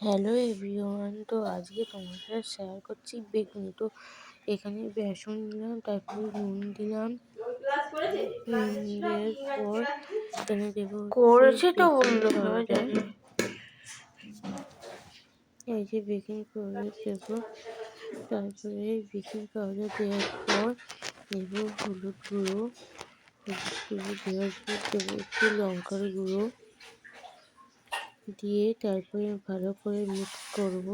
Hello everyone তো আজকে তোমার সাথে শেয়ার করছি। বেগুনি তো এখানে বেসন দিলাম তারপরে নুন দিলাম। নুন পর এখানে দেবো করেছে তো এই যে বেকিং পাউডার দেবো। তারপরে বেকিং পাউডার দেওয়ার পর দেব হলুদ গুঁড়ো হলুদ গুঁড়ো দেওয়ার পর দেবো একটু লঙ্কার গুঁড়ো। দিয়ে তারপরে ভালো করে মিক্স করব।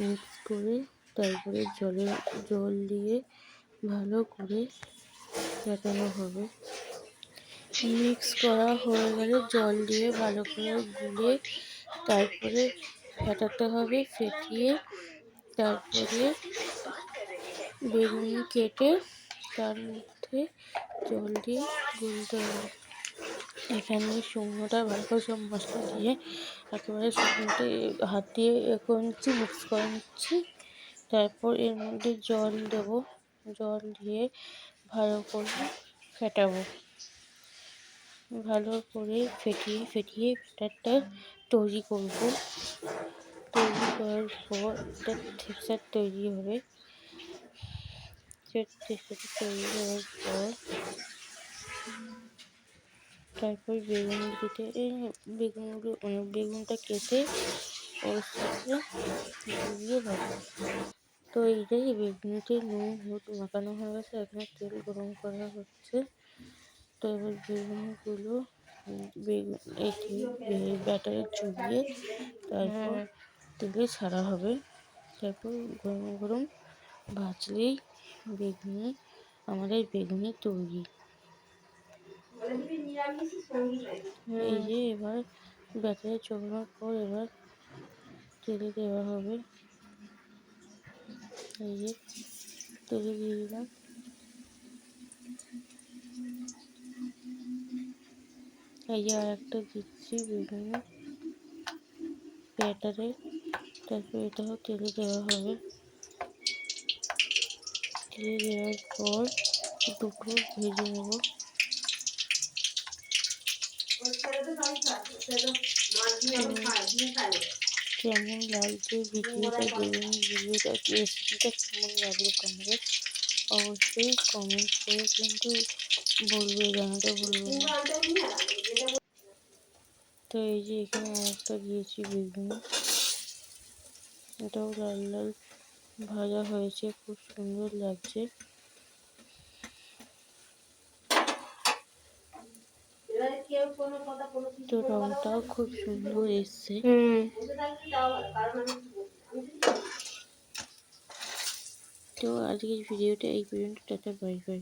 মিক্স করে তারপরে জলে, জল দিয়ে ভালো করে ফেটানো হবে। মিক্স করা হয়ে গেলে জল দিয়ে ভালো করে গুলে তারপরে ফেটাতে হবে, ফেটিয়ে তারপরে বেগুনি কেটে তার মধ্যে জল দিয়ে গুলতে হবে। এখানে শুকনোটা ভালো করে সব মশলা দিয়ে একেবারে শুকনোটা হাত দিয়ে করে নিচ্ছি মিক্স করে নিচ্ছি। তারপর এর মধ্যে জল দেব। জল দিয়ে ভালো করে ফেটাবো। ভালো করে ফেটিয়ে ফেটিয়ে ব্যাটারটা তৈরি করব। তৈরি করার পর একটা টেক্সচার তৈরি হবে। টেক্সচারটা তৈরি হওয়ার পর তারপর বেগুন কেটে এই বেগুনগুলো মানে বেগুনটা কেটে ওর সাথে দিয়ে ভাজা তো এইটাই বেগুনিতে নুন হলুদ মাখানো হয়ে গেছে এখানে তেল গরম করা হচ্ছে। তো এবার বেগুনগুলো বেগুন এটি ব্যাটারে চুবিয়ে তারপর তেলে ছাড়া হবে। তারপর গরম গরম ভাজলেই বেগুনি আমাদের বেগুনি তৈরি। এই যে এবার ব্যাটারে চোখানোর পর এবার তেলে দেওয়া হবে। এই যে তেলে দিয়ে দিলাম। এই যে আর একটা দিচ্ছি বেগুনি ব্যাটারে। তারপর এটাও তেলে দেওয়া হবে। তেলে দেওয়ার পর দুটো ভেজে নেব। কেমন লাগছে ভিডিওটা দেখুন ভিডিওটা রেসিপিটা কেমন লাগল তোমাদের অবশ্যই কমেন্ট করে কিন্তু বলবে জানাতে ভুলবে না তো এই যে এখানে আরেকটা দিয়েছি বেগুন। এটাও লাল লাল ভাজা হয়েছে, খুব সুন্দর লাগছে। তো রংটাও খুব সুন্দর এসছে। তো আজকের ভিডিওটা এই পর্যন্ত টাটা বাই বাই।